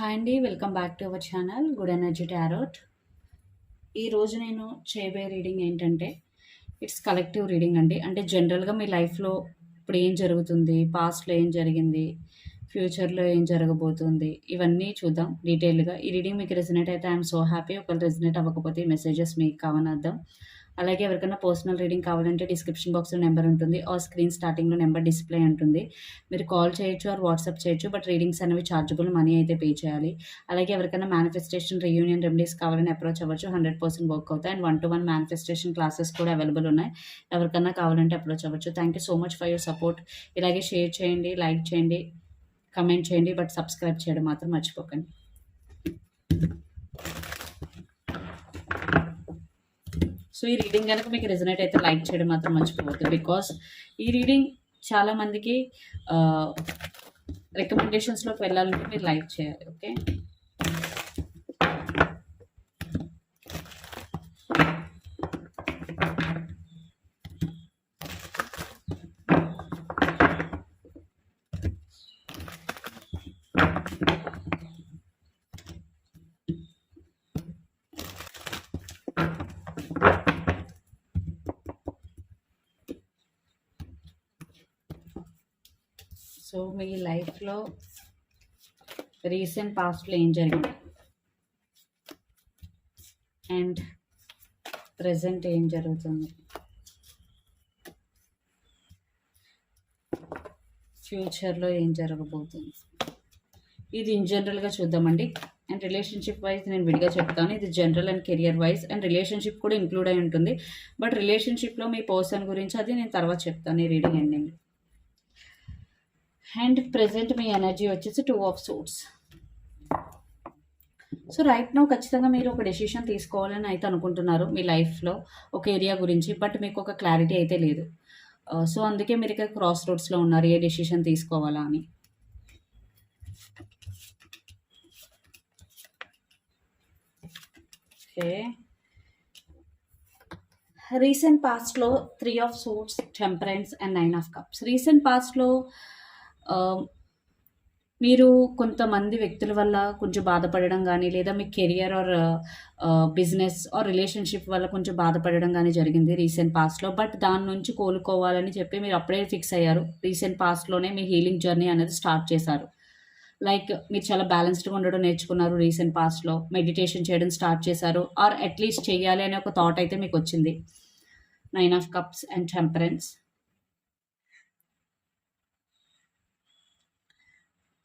Hi అండి welcome back to our channel good energy tarot ఈరోజు నేను చేయబోయే రీడింగ్ ఏంటంటే ఇట్స్ కలెక్టివ్ రీడింగ్ అండి. అంటే జనరల్గా మీ లైఫ్లో ఇప్పుడు ఏం జరుగుతుంది పాస్ట్లో ఏం జరిగింది ఫ్యూచర్లో ఏం జరగబోతుంది ఇవన్నీ చూద్దాం డీటెయిల్గా ఈ రీడింగ్ మీకు రెజినేట్ అయితే ఐఎమ్ సో హ్యాపీ ఒకవేళ రెజినేట్ అవ్వకపోతే ఈ మెసేజెస్ మీకు కావని అర్థం. అలాగే ఎవరికైనా పర్సనల్ రీడింగ్ కావాలంటే డిస్క్రిప్షన్ బాక్స్లో నెంబర్ ఉంటుంది. ఆ స్క్రీన్ స్టార్టింగ్లో నెంబర్ డిస్ప్లే ఉంటుంది. మీరు కాల్ చేయొచ్చు ఆర్ వాట్సాప్ చేయొచ్చు బట్ రీడింగ్స్ అనేవి ఛార్జబుల్ మనీ అయితే పే చేయాలి. అలాగే ఎవరికైనా మేనిఫెస్టేషన్ రీయూనియన్ రెమెడీస్ కావాలని అప్రోచ్ అవ్వచ్చు. హండ్రెడ్ పర్సెంట్ వర్క్ అవుతాయి. And one to one manifestation classes కూడా అవైలబుల్ ఉన్నాయి. ఎవరికైనా కావాలంటే అప్రోచ్ అవ్వచ్చు. Thank you so much for your support ఇలాగే షేర్ చేయండి లైక్ చేయండి కమెంట్ చేయండి బట్ సబ్స్క్రైబ్ చేయడం మాత్రం మర్చిపోకండి. సో ఈ రీడింగ్ కనుక మీకు రిజనేట్ అయితే లైక్ చేయడం మాత్రం మర్చిపోవద్దు. బికాస్ ఈ రీడింగ్ చాలా మందికి uh, రికమెండేషన్స్లోకి వెళ్ళాలంటే మీరు లైక్ చేయాలి ఓకే సో మీ లైఫ్లో రీసెంట్ పాస్ట్లో ఏం జరిగింది? అండ్ ప్రజెంట్ ఏం జరుగుతుంది? ఫ్యూచర్లో ఏం జరగబోతుంది? ఇది ఇన్ జనరల్గా చూద్దామండి. అండ్ రిలేషన్షిప్ వైజ్ నేను విడిగా చెప్తాను. ఇది general and career wise and relationship కూడా ఇంక్లూడ్ అయి ఉంటుంది. బట్ రిలేషన్షిప్లో మీ పర్సన్ గురించి అది నేను తర్వాత చెప్తాను ఈ రీడింగ్ ఎండింగ్ అండ్ ప్రజెంట్ మీ ఎనర్జీ వచ్చేసి two of swords so right no ఖచ్చితంగా మీరు ఒక డెసిషన్ తీసుకోవాలని అయితే అనుకుంటున్నారు మీ లైఫ్లో ఒక ఏరియా గురించి బట్ మీకు ఒక క్లారిటీ అయితే లేదు. Uh, సో అందుకే మీరు ఇక్కడ క్రాస్ రోడ్స్లో ఉన్నారు ఏ డెసిషన్ తీసుకోవాలా అని. ఓకే రీసెంట్ పాస్ట్లో three of swords temperance and nine of cups recent పాస్ట్లో మీరు కొంతమంది వ్యక్తుల వల్ల కొంచెం బాధపడడం కానీ లేదా మీ career or business or relationship వల్ల కొంచెం బాధపడడం కానీ జరిగింది రీసెంట్ పాస్ట్లో. బట్ దాని నుంచి కోలుకోవాలని చెప్పి మీరు అప్పుడే ఫిక్స్ అయ్యారు. రీసెంట్ పాస్ట్లోనే మీ హీలింగ్ జర్నీ అనేది స్టార్ట్ చేశారు. లైక్ మీరు చాలా బ్యాలెన్స్డ్గా ఉండడం నేర్చుకున్నారు రీసెంట్ పాస్ట్లో. మెడిటేషన్ చేయడం స్టార్ట్ చేశారు. ఆర్ అట్లీస్ట్ చేయాలి అనే ఒక థాట్ అయితే మీకు వచ్చింది. Nine of cups and temperance.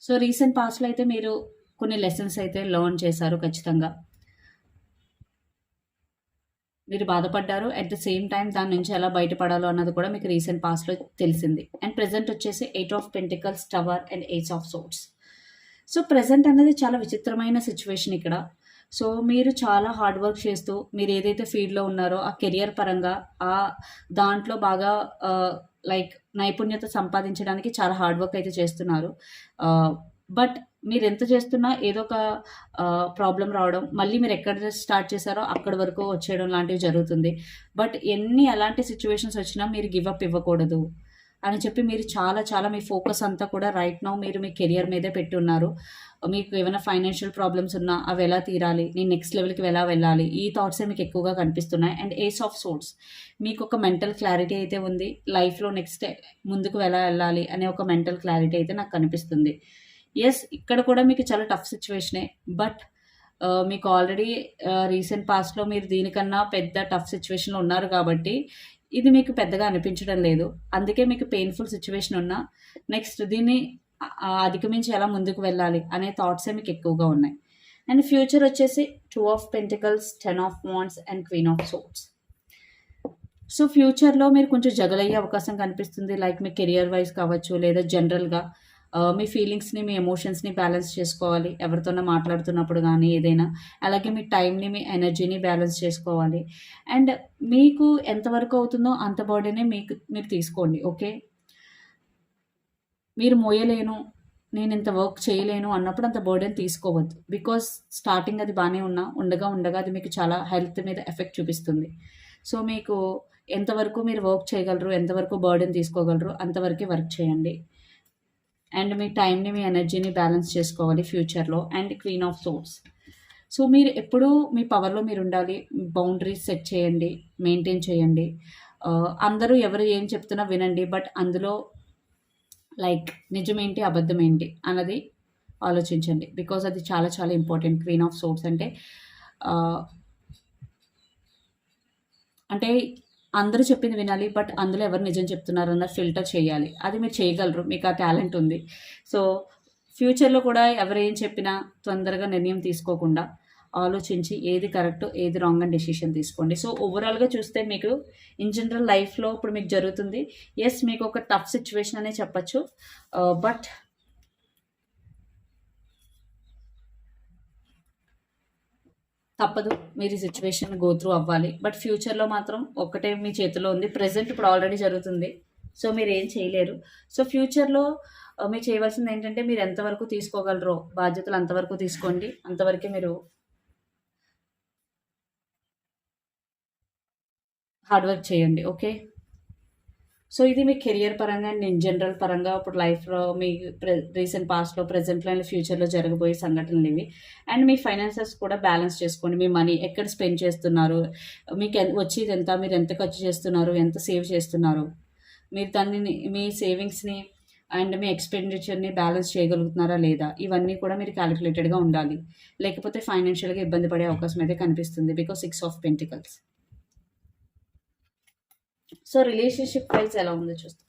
So recent పాస్ట్లో అయితే మీరు కొన్ని లెసన్స్ అయితే లర్న్ చేశారు ఖచ్చితంగా. మీరు బాధపడ్డారు. అట్ ద సేమ్ టైం దాని నుంచి ఎలా బయటపడాలో అన్నది కూడా మీకు రీసెంట్ పాస్ట్లో తెలిసింది. అండ్ ప్రజెంట్ వచ్చేసి eight of pentacles tower and eights of swords so present అనేది చాలా విచిత్రమైన సిచ్యువేషన్ ఇక్కడ. సో మీరు చాలా హార్డ్ వర్క్ చేస్తూ మీరు ఏదైతే ఫీల్డ్లో ఉన్నారో ఆ కెరియర్ పరంగా ఆ దాంట్లో బాగా లైక్ నైపుణ్యత సంపాదించడానికి చాలా హార్డ్ వర్క్ అయితే చేస్తున్నారు. బట్ మీరు ఎంత చేస్తున్నా ఏదో ఒక ప్రాబ్లం రావడం మళ్ళీ మీరు ఎక్కడ స్టార్ట్ చేశారో అక్కడి వరకు వచ్చేయడం లాంటివి జరుగుతుంది. బట్ ఎన్ని అలాంటి సిచ్యువేషన్స్ వచ్చినా మీరు గివ్ అప్ ఇవ్వకూడదు. అని చెప్పి మీరు చాలా చాలా మీ ఫోకస్ అంతా కూడా రైట్ నౌ మీరు మీ కెరియర్ మీదే పెట్టి ఉన్నారు మీకు ఏమైనా ఫైనాన్షియల్ ప్రాబ్లమ్స్ ఉన్నా అవి ఎలా తీరాలి? నేను నెక్స్ట్ లెవెల్కి ఎలా వెళ్ళాలి? ఈ థాట్సే మీకు ఎక్కువగా కనిపిస్తున్నాయి. అండ్ ఏస్ ఆఫ్ సోర్స్ మీకు ఒక మెంటల్ క్లారిటీ అయితే ఉంది. లైఫ్లో నెక్స్ట్ ముందుకు ఎలా వెళ్ళాలి అనే ఒక మెంటల్ క్లారిటీ అయితే నాకు కనిపిస్తుంది. ఎస్ ఇక్కడ కూడా మీకు చాలా టఫ్ సిచ్యువేషనే బట్ మీకు ఆల్రెడీ రీసెంట్ పాస్ట్లో మీరు దీనికన్నా పెద్ద టఫ్ సిచ్యువేషన్లో ఉన్నారు కాబట్టి ఇది మీకు పెద్దగా అనిపించడం లేదు. అందుకే మీకు పెయిన్ఫుల్ సిచ్యువేషన్ ఉన్నా నెక్స్ట్ దీన్ని అధిగమించి ఎలా ముందుకు వెళ్ళాలి అనే థాట్సే మీకు ఎక్కువగా ఉన్నాయి. అండ్ ఫ్యూచర్ వచ్చేసి two of pentacles ten of wands and queen of swords so ఫ్యూచర్లో మీరు కొంచెం జగలయ్యే అవకాశం కనిపిస్తుంది. లైక్ మీ కెరియర్ వైజ్ కావచ్చు లేదా జనరల్గా మీ ఫీలింగ్స్ని మీ ఎమోషన్స్ని బ్యాలెన్స్ చేసుకోవాలి. ఎవరితోనో మాట్లాడుతున్నప్పుడు కానీ ఏదైనా. అలాగే మీ టైంని మీ ఎనర్జీని బ్యాలెన్స్ చేసుకోవాలి. అండ్ మీకు ఎంతవరకు అవుతుందో అంత బాడీనే మీకు మీరు తీసుకోండి ఓకే? మీరు మోయలేను నేను ఇంత వర్క్ చేయలేను అన్నప్పుడు అంత బర్డెన్ తీసుకోవద్దు. బికాస్ స్టార్టింగ్ అది బాగానే ఉన్నా ఉండగా ఉండగా అది మీకు చాలా హెల్త్ మీద ఎఫెక్ట్ చూపిస్తుంది. సో మీకు ఎంతవరకు మీరు వర్క్ చేయగలరు ఎంతవరకు బర్డెన్ తీసుకోగలరు అంతవరకే వర్క్ చేయండి. అండ్ మీ టైంని మీ ఎనర్జీని బ్యాలెన్స్ చేసుకోవాలి ఫ్యూచర్లో and queen of swords. So మీరు ఎప్పుడూ మీ పవర్లో మీరు ఉండాలి. బౌండరీస్ సెట్ చేయండి మెయింటైన్ చేయండి. అందరూ ఎవరు ఏం చెప్తున్నా వినండి బట్ అందులో లైక్ నిజమేంటి అబద్ధం ఏంటి అన్నది ఆలోచించండి. బికాజ్ అది చాలా చాలా ఇంపార్టెంట్. క్వీన్ ఆఫ్ సోర్స్ అంటే అంటే అందరూ చెప్పింది వినాలి బట్ అందులో ఎవరు నిజం చెప్తున్నారన్న ఫిల్టర్ చేయాలి. అది మీరు చేయగలరు మీకు ఆ టాలెంట్ ఉంది. సో ఫ్యూచర్లో కూడా ఎవరు ఏం చెప్పినా తొందరగా నిర్ణయం తీసుకోకుండా ఆలోచించి ఏది కరెక్ట్ ఏది రాంగ్ అని డెసిషన్ తీసుకోండి. సో ఓవరాల్గా చూస్తే మీకు ఇన్ జనరల్ లైఫ్లో ఇప్పుడు మీకు జరుగుతుంది. ఎస్ మీకు ఒక టఫ్ సిచ్యువేషన్ అనే చెప్పచ్చు బట్ తప్పదు. మీరు ఈ సిచ్యువేషన్ గో త్రూ అవ్వాలి. బట్ ఫ్యూచర్లో మాత్రం ఒక్కటే మీ చేతిలో ఉంది. ప్రజెంట్ ఇప్పుడు ఆల్రెడీ జరుగుతుంది. సో మీరు ఏం చేయలేరు సో ఫ్యూచర్లో uh, మీరు చేయవలసింది ఏంటంటే మీరు ఎంతవరకు తీసుకోగలరో బాధ్యతలు అంతవరకు తీసుకోండి. అంతవరకే మీరు హార్డ్ వర్క్ చేయండి. ఓకే సో ఇది మీ కెరియర్ పరంగా అండ్ ఇన్ జనరల్ పరంగా ఇప్పుడు లైఫ్లో మీ ప్రె రీసెంట్ పాస్ట్లో ప్రజెంట్లో అండ్ ఫ్యూచర్లో జరగబోయే సంఘటనలు ఇవి. అండ్ మీ ఫైనాన్సెస్ కూడా బ్యాలెన్స్ చేసుకోండి. మీ మనీ ఎక్కడ స్పెండ్ చేస్తున్నారు? మీకు వచ్చేది ఎంత? మీరు ఎంత ఖర్చు చేస్తున్నారు? ఎంత సేవ్ చేస్తున్నారు? మీరు దాన్ని మీ సేవింగ్స్ని అండ్ మీ ఎక్స్పెండిచర్ని బ్యాలెన్స్ చేయగలుగుతున్నారా లేదా? ఇవన్నీ కూడా మీరు క్యాలిక్యులేటెడ్గా ఉండాలి. లేకపోతే ఫైనాన్షియల్గా ఇబ్బంది పడే అవకాశం అయితే కనిపిస్తుంది. Because six of pentacles. So relationship wise ఎలా ఉందో చూస్తాం.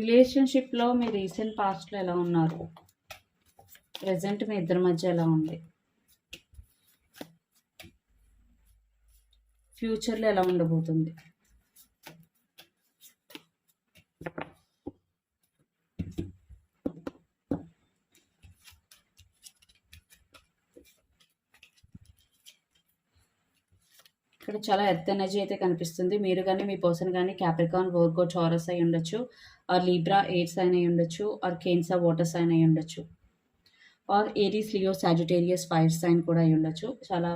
రిలేషన్షిప్లో మీ రీసెంట్ పాస్ట్లో ఎలా ఉన్నారు? ప్రజెంట్ మీ ఇద్దరి మధ్య ఎలా ఉంది? ఫ్యూచర్లో ఎలా ఉండబోతుంది ఇక్కడ చాలా ఎర్త్ ఎనర్జీ అయితే కనిపిస్తుంది. మీరు కానీ మీ పర్సన్ కానీ క్యాప్రికాన్ వర్గో చారస్ అయి ఉండొచ్చు. ఆర్ లీబ్రా ఎయిర్ సైన్ అయి ఉండొచ్చు. ఆర్ కేన్సా వాటర్ సైన్ అయి ఉండొచ్చు. Or Aries Leo Sagittarius fire sign కూడా అయి ఉండొచ్చు. చాలా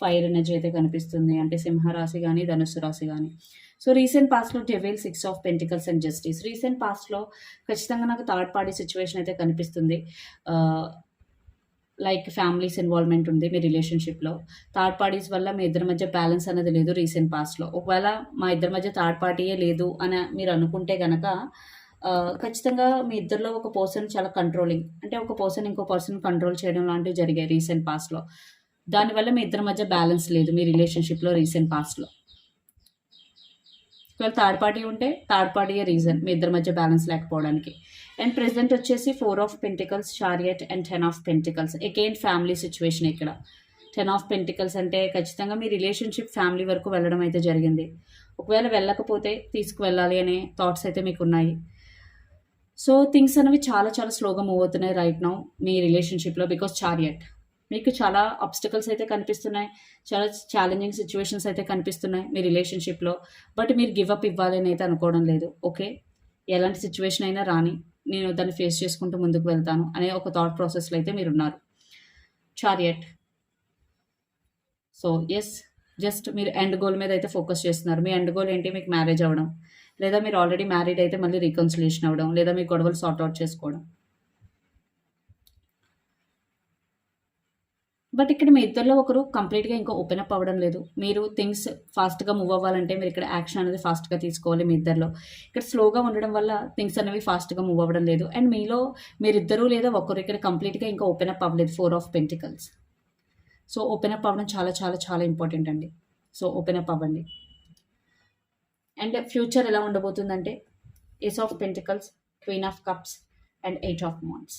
ఫైర్ ఎనర్జీ అయితే కనిపిస్తుంది. అంటే సింహరాశి కానీ ధనుస్సు రాశి కానీ. సో రీసెంట్ పాస్ట్లో devil six of pentacles and justice recent పాస్ట్లో ఖచ్చితంగా నాకు థర్డ్ పార్టీ సిచ్యువేషన్ అయితే కనిపిస్తుంది. Uh, లైక్ ఫ్యామిలీస్ ఇన్వాల్వ్మెంట్ ఉంది మీ రిలేషన్షిప్లో. థర్డ్ పార్టీస్ వల్ల మీ ఇద్దరి మధ్య బ్యాలెన్స్ అనేది లేదు రీసెంట్ పాస్ట్లో. ఒకవేళ మా ఇద్దరి మధ్య థర్డ్ పార్టీయే లేదు అని మీరు అనుకుంటే కనుక ఖచ్చితంగా మీ ఇద్దరిలో ఒక పర్సన్ చాలా కంట్రోలింగ్ అంటే ఒక పర్సన్ ఇంకో పర్సన్ కంట్రోల్ చేయడం లాంటివి జరిగాయి రీసెంట్ పాస్ట్లో. దానివల్ల మీ ఇద్దరి మధ్య బ్యాలెన్స్ లేదు మీ రిలేషన్షిప్లో రీసెంట్ పాస్ట్లో. ఒకవేళ థర్డ్ పార్టీ ఉంటే థర్డ్ పార్టీయే రీజన్ మీ ఇద్దరి మధ్య బ్యాలెన్స్ లేకపోవడానికి. అండ్ ప్రెసెంట్ వచ్చేసి four of pentacles chariot and ten of pentacles again family situation ఇక్కడ. టెన్ ఆఫ్ పెంటికల్స్ అంటే ఖచ్చితంగా మీ రిలేషన్షిప్ ఫ్యామిలీ వరకు వెళ్ళడం అయితే జరిగింది. ఒకవేళ వెళ్ళకపోతే తీసుకువెళ్ళాలి అనే థాట్స్ అయితే మీకు ఉన్నాయి. సో థింగ్స్ అనేవి చాలా చాలా స్లోగా మూవ్ అవుతున్నాయి రైట్ నౌ మీ రిలేషన్షిప్లో బికాస్ చారియట్ మీకు చాలా అబ్స్టికల్స్ అయితే కనిపిస్తున్నాయి. చాలా ఛాలెంజింగ్ సిచ్యువేషన్స్ అయితే కనిపిస్తున్నాయి మీ రిలేషన్షిప్లో బట్ మీరు గివ్ అప్ ఇవ్వాలి అని అయితే అనుకోవడం లేదు. ఓకే ఎలాంటి సిచ్యువేషన్ అయినా రాని. నేను దాన్ని ఫేస్ చేసుకుంటూ ముందుకు వెళ్తాను అనే ఒక థాట్ ప్రాసెస్లో అయితే మీరు ఉన్నారు చారియట్ సో ఎస్ జస్ట్ మీరు ఎండ్ గోల్ మీద అయితే ఫోకస్ చేస్తున్నారు. మీ ఎండ్ గోల్ ఏంటి? మీకు మ్యారేజ్ అవ్వడం. లేదా మీరు ఆల్రెడీ మ్యారీడ్ అయితే మళ్ళీ రీకన్సిలేషన్ అవ్వడం. లేదా మీ గొడవలు సార్ట్ అవుట్ చేసుకోవడం. బట్ ఇక్కడ మీ ఇద్దరిలో ఒకరు కంప్లీట్గా ఇంకా ఓపెన్ అప్ అవ్వడం లేదు. మీరు థింగ్స్ ఫాస్ట్గా మూవ్ అవ్వాలంటే మీరు ఇక్కడ యాక్షన్ అనేది ఫాస్ట్గా తీసుకోవాలి మీ ఇద్దరిలో. ఇక్కడ స్లోగా ఉండడం వల్ల థింగ్స్ అనేవి ఫాస్ట్గా మూవ్ అవ్వడం లేదు. అండ్ మీలో మీరిద్దరూ లేదా ఒకరు ఇక్కడ కంప్లీట్గా ఇంకా ఓపెన్ అప్ అవ్వలేదు. Four of pentacles so open up అవ్వడం చాలా చాలా చాలా ఇంపార్టెంట్ అండి. సో ఓపెన్ అప్ అవ్వండి. అండ్ ఫ్యూచర్ ఎలా ఉండబోతుందంటే ace of pentacles queen of cups and eight of wands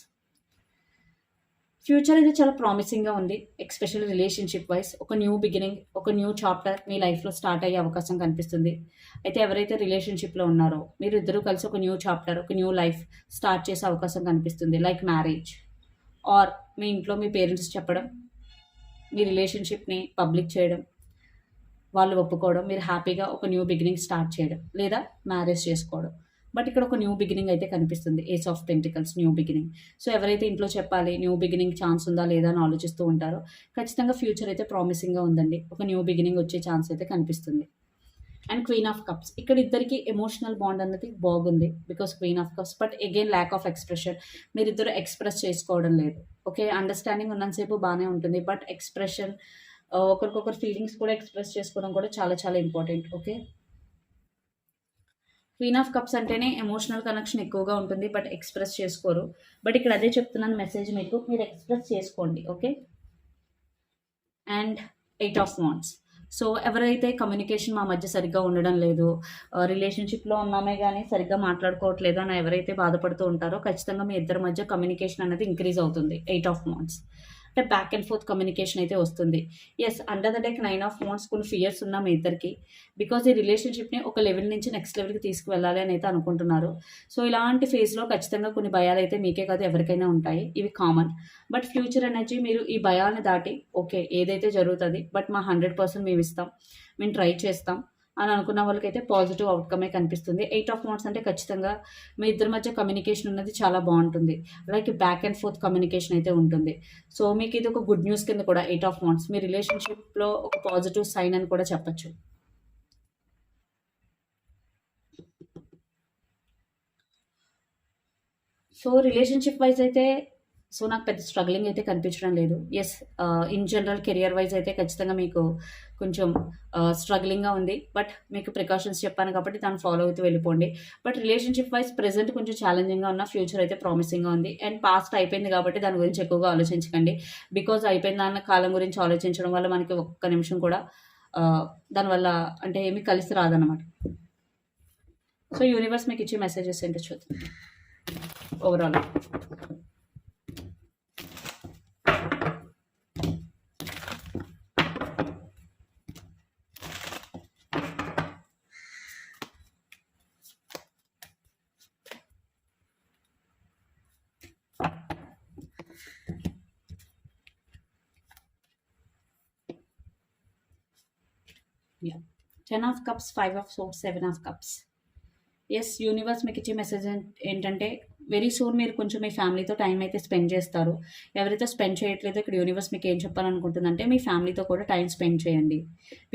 future అయితే చాలా ప్రామిసింగ్గా ఉంది ఎక్స్పెషల్లీ రిలేషన్షిప్ వైజ్ ఒక న్యూ బిగినింగ్ ఒక న్యూ చాప్టర్ మీ లైఫ్లో స్టార్ట్ అయ్యే అవకాశం కనిపిస్తుంది. అయితే ఎవరైతే రిలేషన్షిప్లో ఉన్నారో మీరు ఇద్దరూ కలిసి ఒక న్యూ చాప్టర్ ఒక న్యూ లైఫ్ స్టార్ట్ చేసే అవకాశం కనిపిస్తుంది. Like marriage. ఆర్ మీ ఇంట్లో మీ పేరెంట్స్ చెప్పడం మీ రిలేషన్షిప్ని పబ్లిక్ చేయడం వాళ్ళు ఒప్పుకోవడం మీరు హ్యాపీగా ఒక న్యూ బిగినింగ్ స్టార్ట్ చేయడం లేదా మ్యారేజ్ చేసుకోవడం. బట్ ఇక్కడ ఒక న్యూ బిగినింగ్ అయితే కనిపిస్తుంది. Ace of pentacles new beginning. So ఎవరైతే ఇంట్లో చెప్పాలి న్యూ బిగినింగ్ ఛాన్స్ ఉందా లేదా అని ఆలోచిస్తూ ఉంటారో ఖచ్చితంగా ఫ్యూచర్ అయితే ప్రామిసింగ్గా ఉందండి. ఒక న్యూ బిగినింగ్ వచ్చే ఛాన్స్ అయితే కనిపిస్తుంది. అండ్ క్వీన్ ఆఫ్ కప్స్ ఇక్కడ ఇద్దరికి ఎమోషనల్ బాండ్ అన్నది బాగుంది because queen of cups but again lack of expression మీరిద్దరు ఎక్స్ప్రెస్ చేసుకోవడం లేదు. ఓకే అండర్స్టాండింగ్ ఉన్నంతసేపు బాగానే ఉంటుంది. బట్ ఎక్స్ప్రెషన్ ఒకరికొకరు ఫీలింగ్స్ కూడా ఎక్స్ప్రెస్ చేసుకోవడం కూడా చాలా చాలా important okay queen of cups అంటేనే ఎమోషనల్ కనెక్షన్ ఎక్కువగా ఉంటుంది బట్ ఎక్స్ప్రెస్ చేసుకోరు. బట్ ఇక్కడ అదే చెప్తున్నాను మెసేజ్ మీకు మీరు ఎక్స్ప్రెస్ చేసుకోండి okay and eight of wands so ఎవరైతే కమ్యూనికేషన్ మా మధ్య సరిగ్గా ఉండడం లేదు రిలేషన్షిప్లో ఉన్నామే కానీ సరిగ్గా మాట్లాడుకోవట్లేదు అని ఎవరైతే బాధపడుతూ ఉంటారో ఖచ్చితంగా మీ ఇద్దరి మధ్య కమ్యూనికేషన్ అనేది ఇంక్రీజ్ అవుతుంది. ఎయిట్ ఆఫ్ వాన్స్ అంటే బ్యాక్ అండ్ ఫోర్త్ కమ్యూనికేషన్ అయితే వస్తుంది. Yes under the deck nine of wands కొన్ని ఫియర్స్ ఉన్నా మీ ఇద్దరికి. బికాజ్ ఈ రిలేషన్షిప్ని ఒక లెవెల్ నుంచి నెక్స్ట్ లెవెల్కి తీసుకువెళ్ళాలి అని అయితే అనుకుంటున్నారు. సో ఇలాంటి ఫేజ్లో ఖచ్చితంగా కొన్ని భయాలు అయితే మీకే కాదు ఎవరికైనా ఉంటాయి. ఇవి కామన్ బట్ ఫ్యూచర్ ఎనర్జీ మీరు ఈ భయాన్ని దాటి ఓకే ఏదైతే జరుగుతుంది బట్ మా హండ్రెడ్ పర్సెంట్ మేము ఇస్తాం. మేము ట్రై చేస్తాం. అని అనుకున్న వాళ్ళకైతే పాజిటివ్ అవుట్కమే కనిపిస్తుంది. ఎయిట్ ఆఫ్ మోడ్స్ అంటే ఖచ్చితంగా మీ ఇద్దరి మధ్య కమ్యూనికేషన్ ఉన్నది చాలా బాగుంటుంది. Like back and forth communication అయితే ఉంటుంది. సో మీకు ఇది ఒక గుడ్ న్యూస్ కింద కూడా ఎయిట్ ఆఫ్ మోడ్స్ మీ రిలేషన్షిప్లో ఒక పాజిటివ్ సైన్ అని కూడా చెప్పచ్చు. సో రిలేషన్షిప్ వైజ్ అయితే సో నాకు పెద్ద స్ట్రగ్లింగ్ అయితే కనిపించడం లేదు. Yes in general career wise అయితే ఖచ్చితంగా మీకు కొంచెం uh, స్ట్రగ్లింగ్గా ఉంది. బట్ మీకు ప్రికాషన్స్ చెప్పాను కాబట్టి దాన్ని ఫాలో అవుతూ వెళ్ళిపోండి. బట్ రిలేషన్షిప్ వైజ్ ప్రెసెంట్ కొంచెం ఛాలెంజింగ్గా ఉన్న ఫ్యూచర్ అయితే ప్రామిసింగ్గా ఉంది. అండ్ పాస్ట్ అయిపోయింది కాబట్టి దాని గురించి ఎక్కువగా ఆలోచించకండి. బికాజ్ అయిపోయిన దాని కాలం గురించి ఆలోచించడం వల్ల మనకి ఒక్క నిమిషం కూడా uh, దానివల్ల అంటే ఏమి కలిసి రాదనమాట సో యూనివర్స్ మీకు ఇచ్చే మెసేజెస్ ఏంటో చూద్దాం. Overall ya ten of cups five of swords seven of cups yes universe మీకు ఇచ్చే మెసేజ్ ఏంటంటే వెరీ సూన్ మీరు కొంచెం మీ ఫ్యామిలీతో టైం అయితే స్పెండ్ చేస్తారు. ఎవరైతే స్పెండ్ చేయట్లేదో ఇక్కడ యూనివర్స్ మీకు ఏం చెప్పాలనుకుంటుందంటే మీ ఫ్యామిలీతో కూడా టైం స్పెండ్ చేయండి.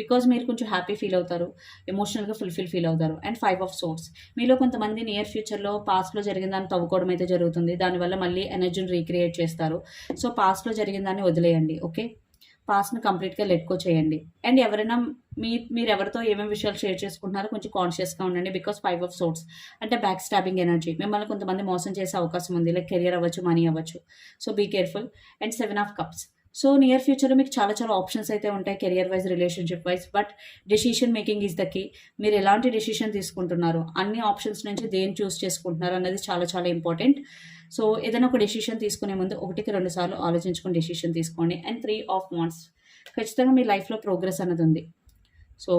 బికాజ్ మీరు కొంచెం హ్యాపీ ఫీల్ అవుతారు ఎమోషనల్గా ఫుల్ఫిల్ ఫీల్ అవుతారు. అండ్ ఫైవ్ ఆఫ్ సోర్స్ మీలో కొంతమంది నియర్ ఫ్యూచర్లో పాస్ట్లో జరిగిన దాన్ని తవ్వుకోవడం అయితే జరుగుతుంది. దానివల్ల మళ్ళీ ఎనర్జీని రీక్రియేట్ చేస్తారు. సో పాస్ట్లో జరిగిన దాన్ని వదిలేయండి ఓకే పాస్ట్ని కంప్లీట్గా లెట్కో చేయండి. అండ్ ఎవరైనా మీ మీరు ఎవరితో ఏమేమి విషయాలు షేర్ చేసుకుంటున్నారో కొంచెం కాన్షియస్గా ఉండండి బికాస్ ఫైవ్ ఆఫ్ సోర్స్ అంటే బ్యాక్ స్టాబింగ్ ఎనర్జీ మిమ్మల్ని కొంతమంది మోసం చేసే అవకాశం ఉంది. లైక్ కెరియర్ అవ్వచ్చు మనీ అవ్వచ్చు. So be careful and seven of cups so near ఫ్యూచర్లో మీకు చాలా చాలా ఆప్షన్స్ అయితే ఉంటాయి career wise relationship wise but decision making is the key మీరు ఎలాంటి డెసిషన్ తీసుకుంటున్నారు అన్ని ఆప్షన్స్ నుంచి దేని చూస్ చేసుకుంటున్నారు అన్నది చాలా చాలా ఇంపార్టెంట్ సో ఏదైనా ఒక డెసిషన్ తీసుకునే ముందు ఒకటికి రెండు సార్లు ఆలోచించుకుని డెసిషన్ తీసుకోండి. అండ్ త్రీ ఆఫ్ మంత్స్ ఖచ్చితంగా మీ లైఫ్లో ప్రోగ్రెస్ అన్నది ఉంది. సో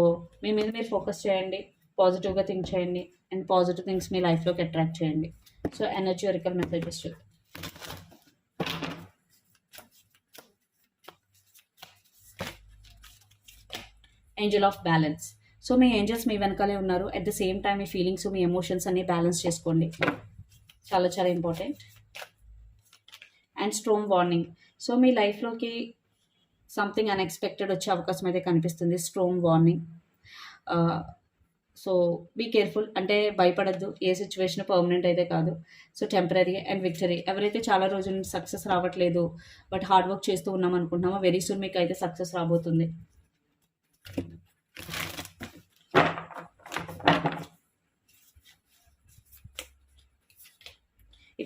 మీ మీద మీరు ఫోకస్ చేయండి. పాజిటివ్గా థింక్ చేయండి. అండ్ పాజిటివ్ థింగ్స్ మీ లైఫ్లోకి అట్రాక్ట్ చేయండి. సో ఎనర్జీరికల్ మెసేజెస్ చూద్దాం ఏంజల్ ఆఫ్ బ్యాలెన్స్ సో మీ ఏంజల్స్ మీ వెనకాలే ఉన్నారు. అట్ ద సేమ్ టైం మీ ఫీలింగ్స్ మీ ఎమోషన్స్ అన్ని బ్యాలెన్స్ చేసుకోండి. చాలా చాలా important and storm warning so మీ లైఫ్లోకి సంథింగ్ అన్ఎక్స్పెక్టెడ్ వచ్చే అవకాశం అయితే కనిపిస్తుంది. Storm warning so be careful అంటే భయపడద్దు. ఏ సిచ్యువేషన్ పర్మనెంట్ అయితే కాదు. సో టెంపరీ అండ్ విక్టరీ ఎవరైతే చాలా రోజుల నుంచి సక్సెస్ రావట్లేదు బట్ హార్డ్ వర్క్ చేస్తూ ఉన్నాం అనుకుంటున్నామో వెరీ సూన్ మీకు అయితే సక్సెస్ రాబోతుంది.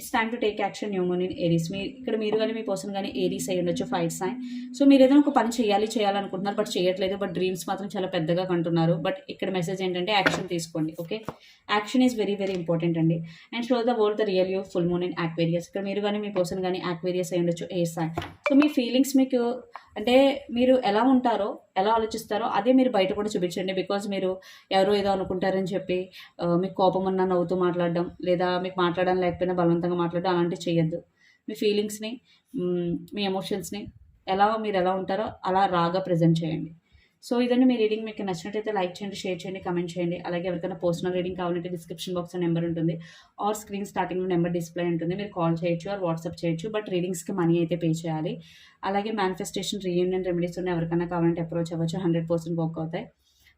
It's time to take action new moon in Aries. మీ ఇక్కడ మీరు కానీ మీ పర్సన్ కానీ ఏరీస్ అయ్యి ఉండొచ్చు ఫైర్ సైన్ సో మీరు ఏదైనా ఒక పని చేయాలి చేయాలనుకుంటున్నారు బట్ చేయట్లేదు బట్ డ్రీమ్స్ మాత్రం చాలా పెద్దగా కంటున్నారు. బట్ ఇక్కడ మెసేజ్ ఏంటంటే యాక్షన్ తీసుకోండి okay action is very very important అండి. And show the world the real you full moon in Aquarius ఇక్కడ మీరు కానీ మీ పర్సన్ కానీ యాక్వేరియస్ అయ్యి ఉండొచ్చు ఏ సైన్ సో మీ ఫీలింగ్స్ మీకు అంటే మీరు ఎలా ఉంటారో ఎలా ఆలోచిస్తారో అదే మీరు బయట కూడా చూపించండి. బికాజ్ మీరు ఎవరో ఏదో అనుకుంటారని చెప్పి మీకు కోపం ఉన్న నవ్వుతూ మాట్లాడడం లేదా మీకు మాట్లాడడం లేకపోయినా బలవంతంగా మాట్లాడడం అలాంటివి చేయొద్దు మీ ఫీలింగ్స్ని మీ ఎమోషన్స్ని ఎలా మీరు ఎలా ఉంటారో అలా రాగా ప్రజెంట్ చేయండి. సో ఇదండి మీ రీడింగ్. మీకు నచ్చినట్టయితే లైక్ చేయండి షేర్ చేయండి కమెంట్ చేయండి. అలాగే ఎవరికైనా పర్సనల్ రీడింగ్ కావాలంటే డిస్క్రిప్షన్ బాక్స్ నెంబర్ ఉంటుంది. ఆర్ స్క్రీన్ స్టార్టింగ్లో నెంబర్ డిస్ప్లే ఉంటుంది. మీరు కాల్ చేయొచ్చు ఆర్ వాట్సాప్ చేయొచ్చు. బట్ రీడింగ్స్కి మనీ అయితే పే చేయాలి. అలాగే మేనిఫెస్టేషన్ రీయూనియన్ రెమెడీస్ ఉన్నాయి ఎవరికైనా కావాలంటే అప్రోచ్ అవ్వచ్చు. హండ్రెడ్ పర్సెంట్ వర్క్ అవుతాయి.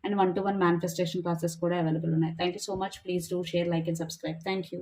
And one to one manifestation classes కూడా అవైలబుల్ ఉన్నాయి. Thank you so much please do share like and subscribe thank you